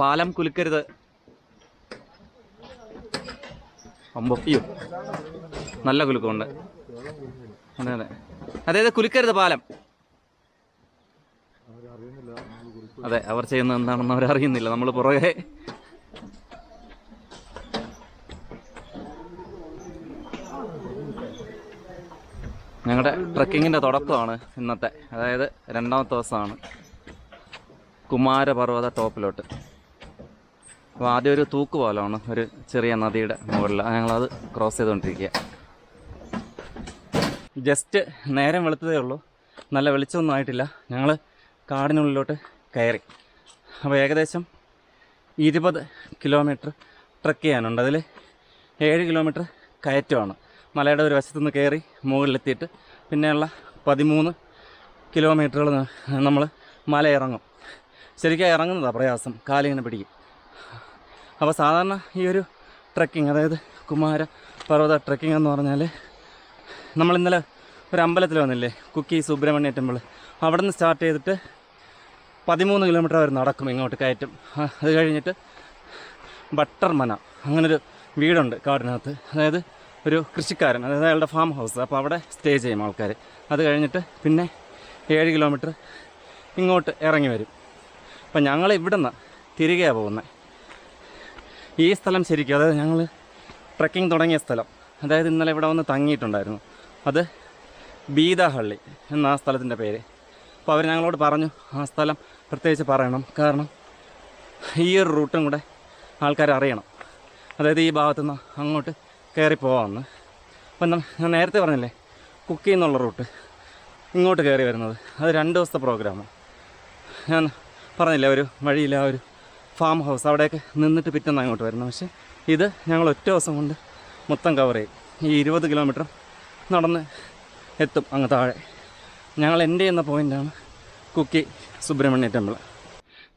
പാലം കുലുക്കരുത്. അമ്പപ്പിയോ നല്ല കുലുക്കമുണ്ട്. അതെ അതെ. അതെ അതെ കുലുക്കരുത് പാലം. അതെ അവർ ചെയ്യുന്നത് എന്താണെന്ന് അവരറിയുന്നില്ല. നമ്മൾ പുറകെ ഞങ്ങളുടെ ട്രക്കിങ്ങിന്റെ തുടക്കമാണ് ഇന്നത്തെ. അതായത് രണ്ടാമത്തെ ദിവസമാണ്. കുമാരപർവത ടോപ്പിലോട്ട്. അപ്പോൾ ആദ്യം ഒരു തൂക്ക് പോലാണ് ഒരു ചെറിയ നദിയുടെ മുകളിൽ ഞങ്ങളത് ക്രോസ് ചെയ്തുകൊണ്ടിരിക്കുക ജസ്റ്റ് നേരം വെളുത്തതേ ഉള്ളൂ. നല്ല വെളിച്ചമൊന്നും ആയിട്ടില്ല. ഞങ്ങൾ കാടിനുള്ളിലോട്ട് കയറി. അപ്പോൾ ഏകദേശം ഇരുപത് കിലോമീറ്റർ ട്രക്ക് ചെയ്യാനുണ്ട്. അതിൽ ഏഴ് കിലോമീറ്റർ കയറ്റമാണ്. മലയുടെ ഒരു വശത്തു നിന്ന് കയറി മുകളിലെത്തിയിട്ട് പിന്നെയുള്ള പതിമൂന്ന് കിലോമീറ്ററുകൾ നമ്മൾ മല ഇറങ്ങും ശരിക്കും ഇറങ്ങുന്നതാണ് പ്രയാസം കാലിങ്ങനെ പിടിക്കും. അപ്പോൾ സാധാരണ ഈ ഒരു ട്രക്കിംഗ് അതായത് കുമാര പർവത ട്രക്കിംഗ് എന്ന് പറഞ്ഞാൽ നമ്മൾ ഇന്നലെ ഒരു അമ്പലത്തിൽ വന്നില്ലേ കുക്കി സുബ്രഹ്മണ്യ ടെമ്പിൾ അവിടെ നിന്ന് സ്റ്റാർട്ട് ചെയ്തിട്ട് പതിമൂന്ന് കിലോമീറ്റർ വരെ നടക്കും ഇങ്ങോട്ട് കയറ്റും. അത് കഴിഞ്ഞിട്ട് ബട്ടർമന അങ്ങനൊരു വീടുണ്ട് കാടിനകത്ത്. അതായത് ഒരു കൃഷിക്കാരൻ അതായത് അയാളുടെ ഫാം ഹൗസ് അപ്പോൾ അവിടെ സ്റ്റേ ചെയ്യും ആൾക്കാർ അത് കഴിഞ്ഞിട്ട് പിന്നെ ഏഴ് കിലോമീറ്റർ ഇങ്ങോട്ട് ഇറങ്ങി വരും. അപ്പം ഞങ്ങൾ ഇവിടെ നിന്ന് തിരികെയാണ് പോകുന്നത് ഈ സ്ഥലം ശരിക്കും അതായത് ഞങ്ങൾ ട്രക്കിംഗ് തുടങ്ങിയ സ്ഥലം. അതായത് ഇന്നലെ ഇവിടെ വന്ന് തങ്ങിയിട്ടുണ്ടായിരുന്നു. അത് ബീദഹള്ളി എന്ന ആ സ്ഥലത്തിന്റെ പേര്. അപ്പോൾ അവർ ഞങ്ങളോട് പറഞ്ഞു ആ സ്ഥലം പ്രത്യേകിച്ച് പറയണം. കാരണം ഈ ഒരു റൂട്ടും കൂടെ ആൾക്കാർ അറിയണം. അതായത് ഈ ഭാഗത്തു നിന്ന് അങ്ങോട്ട് കയറി പോകാമെന്ന് അപ്പം ഞാൻ നേരത്തെ പറഞ്ഞില്ലേ കുക്കി എന്നുള്ള റൂട്ട് ഇങ്ങോട്ട് കയറി വരുന്നത്. അത് രണ്ട് ദിവസത്തെ പ്രോഗ്രാമാണ് ഞാൻ പറഞ്ഞില്ലേ ഒരു വഴിയില്ല ഒരു ഫാം ഹൗസ് അവിടെയൊക്കെ നിന്നിട്ട് പിറ്റേന്ന് അങ്ങോട്ട് വരുന്നത് പക്ഷേ ഇത് ഞങ്ങൾ ഒറ്റ ദിവസം കൊണ്ട് മൊത്തം കവർ ചെയ്യും. ഈ ഇരുപത് കിലോമീറ്റർ നടന്ന് എത്തും അങ്ങ് താഴെ. ഞങ്ങൾ എന്റെ എന്ന പോയിന്റാണ് കുക്കി സുബ്രഹ്മണ്യ ടെമ്പിൾ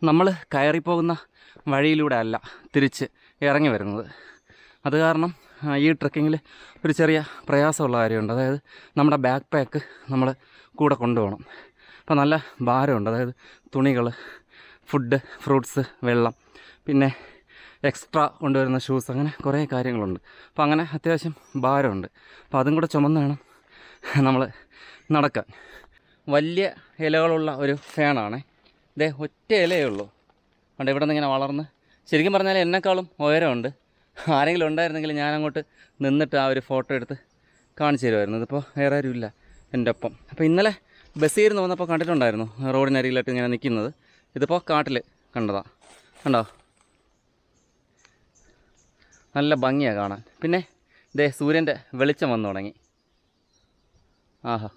നമ്മൾ കയറിപ്പോകുന്ന വഴിയിലൂടെ അല്ല തിരിച്ച് ഇറങ്ങി വരുന്നത്. അത് കാരണം ഈ ട്രക്കിങ്ങിൽ ഒരു ചെറിയ പ്രയാസമുള്ള കാര്യമുണ്ട്. അതായത് നമ്മുടെ ബാക്ക് പാക്ക് നമ്മൾ കൂടെ കൊണ്ടുപോകണം. അപ്പോൾ നല്ല ഭാരമുണ്ട്. അതായത് തുണികൾ ഫുഡ് ഫ്രൂട്ട്സ് വെള്ളം പിന്നെ എക്സ്ട്രാ കൊണ്ടുവരുന്ന ഷൂസ് അങ്ങനെ കുറേ കാര്യങ്ങളുണ്ട്. അപ്പോൾ അങ്ങനെ അത്യാവശ്യം ഭാരമുണ്ട്. അപ്പോൾ അതും കൂടെ ചുമന്ന് വേണം നമ്മൾ നടക്കാൻ. വലിയ ഇലകളുള്ള ഒരു ഫാനാണ്. ഇതേ ഒറ്റ ഇലയേ ഉള്ളൂ. അതുകൊണ്ട് ഇവിടെ നിന്ന് ഇങ്ങനെ വളർന്ന്. ശരിക്കും പറഞ്ഞാൽ എന്നെക്കാളും ഉയരമുണ്ട്. ആരെങ്കിലും ഉണ്ടായിരുന്നെങ്കിൽ ഞാനങ്ങോട്ട് നിന്നിട്ട് ആ ഒരു ഫോട്ടോ എടുത്ത് കാണിച്ചു തരുമായിരുന്നു. ഇതിപ്പോൾ വേറെ ആരും ഇല്ല എന്റെ ഒപ്പം. അപ്പോൾ ഇന്നലെ ബസ്സിൽ നിന്ന് വന്നപ്പോൾ കണ്ടിട്ടുണ്ടായിരുന്നു റോഡിനരികിലായിട്ട് ഇങ്ങനെ നിൽക്കുന്നത് ഇതിപ്പോൾ കാട്ടിൽ കണ്ടതാ. കണ്ടോ? നല്ല ഭംഗിയാണ് കാണാൻ. പിന്നെ ഇതേ സൂര്യന്റെ വെളിച്ചം വന്നു തുടങ്ങി. ആഹാ.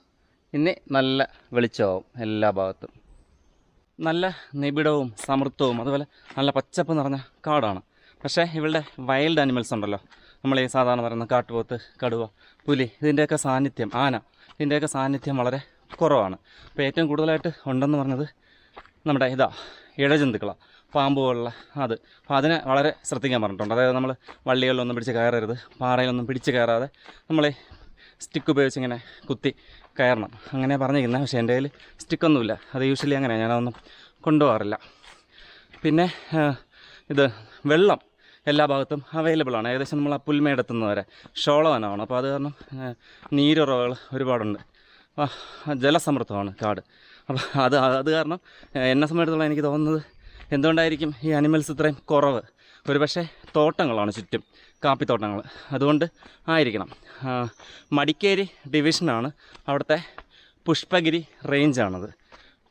ഇനി നല്ല വെളിച്ചമാവും എല്ലാ ഭാഗത്തും. നല്ല നിബിഡവും സമൃദ്ധവും അതുപോലെ നല്ല പച്ചപ്പ് നിറഞ്ഞ കാടാണ്. പക്ഷേ ഇവളുടെ വൈൽഡ് ആനിമൽസ് ഉണ്ടല്ലോ. നമ്മൾ ഈ സാധാരണ പറയുന്ന കാട്ടുപോത്ത് കടുവ പുലി ഇതിന്റെയൊക്കെ സാന്നിധ്യം ആന ഇതിന്റെയൊക്കെ സാന്നിധ്യം വളരെ കുറവാണ്. അപ്പോൾ ഏറ്റവും കൂടുതലായിട്ട് ഉണ്ടെന്ന് പറഞ്ഞത് നമ്മുടെ ഇതാ ഇഴജന്തുക്കളാണ് പാമ്പ് പോലുള്ള അത്. അപ്പോൾ അതിനെ വളരെ ശ്രദ്ധിക്കാൻ പറഞ്ഞിട്ടുണ്ട്. അതായത് നമ്മൾ വള്ളികളിലൊന്നും പിടിച്ച് കയറരുത് പാറയിലൊന്നും പിടിച്ച് കയറാതെ നമ്മൾ സ്റ്റിക്ക് ഉപയോഗിച്ച് ഇങ്ങനെ കുത്തി കയറണം. അങ്ങനെ പറഞ്ഞിരിക്കുന്നത് പക്ഷേ എന്റെ കയ്യിൽ സ്റ്റിക്കൊന്നുമില്ല. അത് യൂഷ്വലി അങ്ങനെയാണ് ഞാനതൊന്നും കൊണ്ടുപോകാറില്ല. പിന്നെ ഇത് വെള്ളം എല്ലാ ഭാഗത്തും അവൈലബിൾ ആണ്. ഏകദേശം നമ്മൾ ആ പുൽമേടെത്തുന്നവരെ ഷോളവനമാണ് അപ്പോൾ അത് കാരണം നീരുറവുകൾ ഒരുപാടുണ്ട്. ജലസമൃദ്ധമാണ് കാട്. അപ്പോൾ അത് അത് കാരണം എന്നെ സംബന്ധിച്ചിടത്തോളം എനിക്ക് തോന്നുന്നത് എന്തുകൊണ്ടായിരിക്കും ഈ അനിമൽസ് ഇത്രയും കുറവ്? ഒരുപക്ഷെ തോട്ടങ്ങളാണ് ചുറ്റും കാപ്പിത്തോട്ടങ്ങൾ. അതുകൊണ്ട് ആയിരിക്കണം. മടിക്കേരി ഡിവിഷനാണ് അവിടുത്തെ പുഷ്പഗിരി റേഞ്ചാണത്.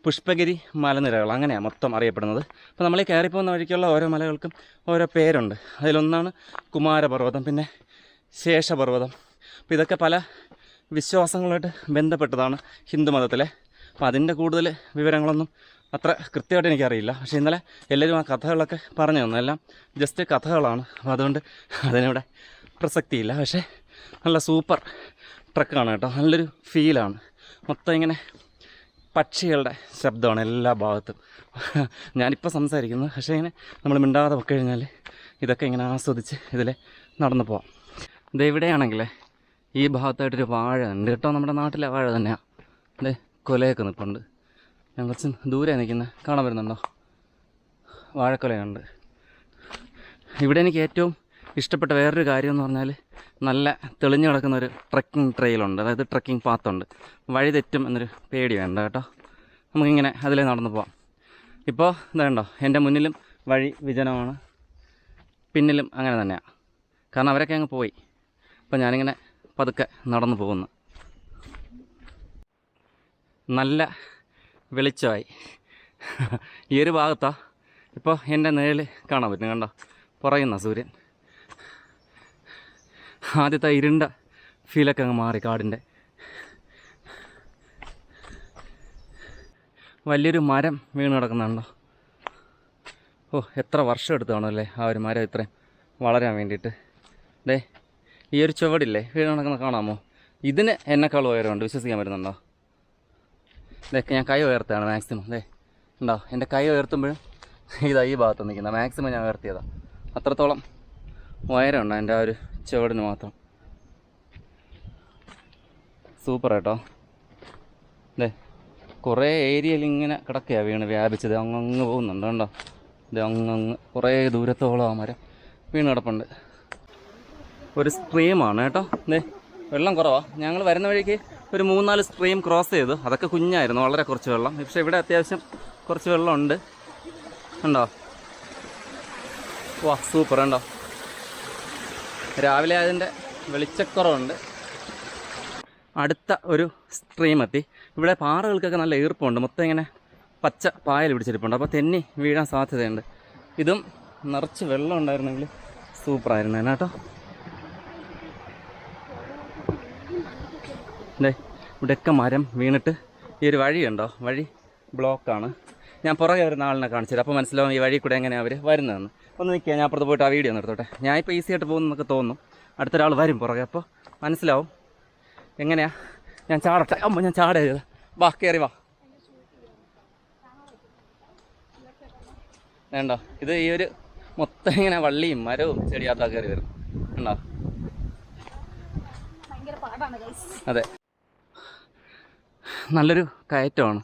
പുഷ്പഗിരി മലനിരകൾ അങ്ങനെയാണ് മൊത്തം അറിയപ്പെടുന്നത്. അപ്പോൾ നമ്മൾ ഈ കയറിപ്പോകുന്ന വഴിക്കുള്ള ഓരോ മലകൾക്കും ഓരോ പേരുണ്ട്. അതിലൊന്നാണ് കുമാരപർവതം പിന്നെ ശേഷപർവതം. അപ്പോൾ ഇതൊക്കെ പല വിശ്വാസങ്ങളുമായിട്ട് ബന്ധപ്പെട്ടതാണ് ഹിന്ദു മതത്തിലെ. അപ്പോൾ അതിന്റെ കൂടുതൽ വിവരങ്ങളൊന്നും അത്ര കൃത്യമായിട്ട് എനിക്കറിയില്ല. പക്ഷേ ഇന്നലെ എല്ലാവരും ആ കഥകളൊക്കെ പറഞ്ഞു തന്നു. എല്ലാം ജസ്റ്റ് കഥകളാണ്. അപ്പോൾ അതുകൊണ്ട് അതിനിവിടെ പ്രസക്തിയില്ല. പക്ഷേ നല്ല സൂപ്പർ ട്രക്കാണ് കേട്ടോ. നല്ലൊരു ഫീലാണ്. മൊത്തം ഇങ്ങനെ പക്ഷികളുടെ ശബ്ദമാണ് എല്ലാ ഭാഗത്തും. ഞാനിപ്പോൾ സംസാരിക്കുന്നത്. പക്ഷേ ഇങ്ങനെ നമ്മൾ മിണ്ടാതെ പൊക്കി കഴിഞ്ഞാൽ ഇതൊക്കെ ഇങ്ങനെ ആസ്വദിച്ച് ഇതിൽ നടന്നു പോവാം. ഇത് ഈ ഭാഗത്തായിട്ടൊരു വാഴ ഉണ്ട് കേട്ടോ. നമ്മുടെ നാട്ടിലെ വാഴ തന്നെയാണ് അതെ കൊലയൊക്കെ നിൽപ്പുണ്ട് ഞാൻ കുറച്ച് ദൂരെ നിൽക്കുന്നത് കാണാൻ വരുന്നുണ്ടോ? വാഴക്കൊലയുണ്ട്. ഇവിടെ എനിക്ക് ഏറ്റവും ഇഷ്ടപ്പെട്ട വേറൊരു കാര്യം എന്ന് പറഞ്ഞാൽ നല്ല തെളിഞ്ഞു കിടക്കുന്ന ഒരു ട്രക്കിംഗ് ട്രെയിലുണ്ട് അതായത് ട്രക്കിംഗ് പാത്തുണ്ട് വഴി തെറ്റും എന്നൊരു പേടി വേണ്ട കേട്ടോ. നമുക്കിങ്ങനെ അതിലേ നടന്നു പോവാം. ഇപ്പോൾ ഇതുണ്ടോ എന്റെ മുന്നിലും വഴി വിജനമാണ്. പിന്നിലും അങ്ങനെ തന്നെയാണ് കാരണം അവരൊക്കെ അങ്ങ് പോയി. അപ്പോൾ ഞാനിങ്ങനെ പതുക്കെ നടന്നു പോകുന്നു. നല്ല വെളിച്ചമായി. ഈ ഒരു ഭാഗത്താ ഇപ്പോൾ എന്റെ നേരിൽ കാണാൻ പറ്റും കണ്ടോ? പറയുന്ന സൂര്യൻ. ആദ്യത്തെ ഇരുണ്ട ഫീലൊക്കെ അങ്ങ് മാറി കാടിന്റെ വലിയൊരു മരം വീണ് കിടക്കുന്നുണ്ടോ ഓ എത്ര വർഷം എടുത്തു കാണുമല്ലേ ആ ഒരു മരം ഇത്രയും വളരാൻ വേണ്ടിയിട്ട്. ദേ ഈ ഒരു ചുവടില്ലേ? വീട് നടക്കുന്ന കാണാമോ? ഇതിന് എന്നെക്കാൾ ഉയരമുണ്ട്. വിശ്വസിക്കാൻ പറ്റുന്നുണ്ടോ? ഇതൊക്കെ ഞാൻ കൈ ഉയർത്താണ് മാക്സിമം ദേ ഉണ്ടോ എന്റെ കൈ ഉയർത്തുമ്പോഴും ഇതാ ഈ ഭാഗത്ത് നിൽക്കുന്ന. മാക്സിമം ഞാൻ ഉയർത്തിയതാണ് അത്രത്തോളം ഉയരമുണ്ട് എന്റെ ആ ഒരു ചുവടിന് മാത്രം. സൂപ്പർ കേട്ടോ ദേ കുറേ ഏരിയയിൽ ഇങ്ങനെ കിടക്കുകയാണ് വീണ് വ്യാപിച്ചത്. അങ്ങ് പോകുന്നുണ്ട് കണ്ടോ? ഇത് അങ്ങ് കുറേ ദൂരത്തോളം ആ മരം വീണ് കിടപ്പുണ്ട്. ഒരു സ്ട്രീമാണ് കേട്ടോ. ദേ വെള്ളം കുറവാ. ഞങ്ങൾ വരുന്ന വഴിക്ക് ഒരു മൂന്നാൽ സ്ട്രീം ക്രോസ് ചെയ്തു. അതൊക്കെ കുഞ്ഞായിരുന്നു വളരെ കുറച്ച് വെള്ളം. പക്ഷേ ഇവിടെ അത്യാവശ്യം കുറച്ച് വെള്ളമുണ്ട്. ഉണ്ടോ വാ സൂപ്പർ ഉണ്ടോ രാവിലെ അതിന്റെ വെളിച്ചക്കുറവുണ്ട്. അടുത്ത ഒരു സ്ട്രീം എത്തി. ഇവിടെ പാറകൾക്കൊക്കെ നല്ല ഈർപ്പമുണ്ട് മൊത്തം ഇങ്ങനെ പച്ച പായൽ പിടിച്ചിരിപ്പുണ്ട്. അപ്പോൾ തെന്നി വീഴാൻ സാധ്യതയുണ്ട്. ഇതും നിറച്ച് വെള്ളം ഉണ്ടായിരുന്നെങ്കിൽ സൂപ്പറായിരുന്നു കേട്ടോ. ദേ ഇവിടെയൊക്കെ മരം വീണിട്ട് ഈ ഒരു വഴിയുണ്ടോ? വഴി ബ്ലോക്കാണ്. ഞാൻ പുറകെ വരുന്ന ആളിനെ കാണിച്ചത് അപ്പോൾ മനസ്സിലാവും ഈ വഴി കൂടെ എങ്ങനെയാണ് അവർ വരുന്നതെന്ന്. ഒന്ന് നിൽക്കുക ഞാൻ അപ്പുറത്ത് പോയിട്ട് ആ വീഡിയോ ഒന്ന് എടുത്തോട്ടെ. ഞാൻ ഇപ്പോൾ ഈസി ആയിട്ട് പോകുന്നൊക്കെ തോന്നും അടുത്തൊരാൾ വരും പുറകെ അപ്പോൾ മനസ്സിലാവും. എങ്ങനെയാണ് ഞാൻ ചാടട്ടെ. അമ്മ ഞാൻ ചാടരുത്. വാ കയറി വാ. വേണ്ടോ? ഇത് ഈ ഒരു മൊത്തം ഇങ്ങനെ വള്ളിയും മരവും ചെടിയാത്താ കയറി വരും ഉണ്ടോ അതെ. നല്ലൊരു കയറ്റമാണ്.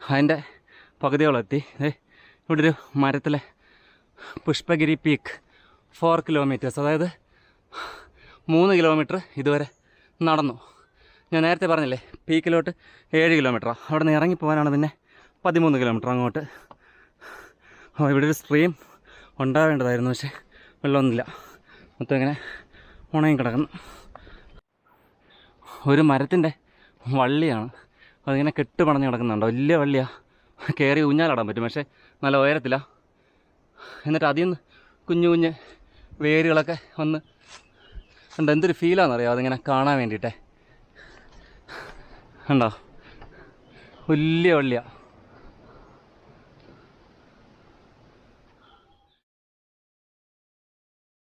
അതിന്റെ പകുതിയോളെത്തി. ഇവിടെ ഒരു മരത്തിലെ പുഷ്പഗിരി പീക്ക് ഫോർ കിലോമീറ്റേഴ്സ് അതായത് മൂന്ന് കിലോമീറ്റർ ഇതുവരെ നടന്നു. ഞാൻ നേരത്തെ പറഞ്ഞില്ലേ പീക്കിലോട്ട് ഏഴ് കിലോമീറ്ററാണ് അവിടെ നിന്ന് ഇറങ്ങിപ്പോകാനാണ് പിന്നെ പതിമൂന്ന് കിലോമീറ്റർ അങ്ങോട്ട്. ഇവിടെ ഒരു സ്ട്രീം ഉണ്ടാവേണ്ടതായിരുന്നു പക്ഷേ വെള്ളമൊന്നുമില്ല. മൊത്തം ഇങ്ങനെ ഉണങ്ങി കിടക്കുന്നു ഒരു മരത്തിന്റെ വള്ളിയാണ്. അതിങ്ങനെ കെട്ട് പണഞ്ഞ് കിടക്കുന്നുണ്ടോ. വലിയ വള്ളിയാണ് കയറി ഊഞ്ഞാലിടാൻ പറ്റും. പക്ഷേ നല്ല ഉയരത്തില്ല എന്നിട്ട് അതിൽ നിന്ന് കുഞ്ഞു കുഞ്ഞ് വേരുകളൊക്കെ വന്ന് ഉണ്ട് എന്തൊരു ഫീലാണെന്നറിയാം അതിങ്ങനെ കാണാൻ വേണ്ടിയിട്ടേ. ഉണ്ടോ വലിയ വള്ളിയാണ്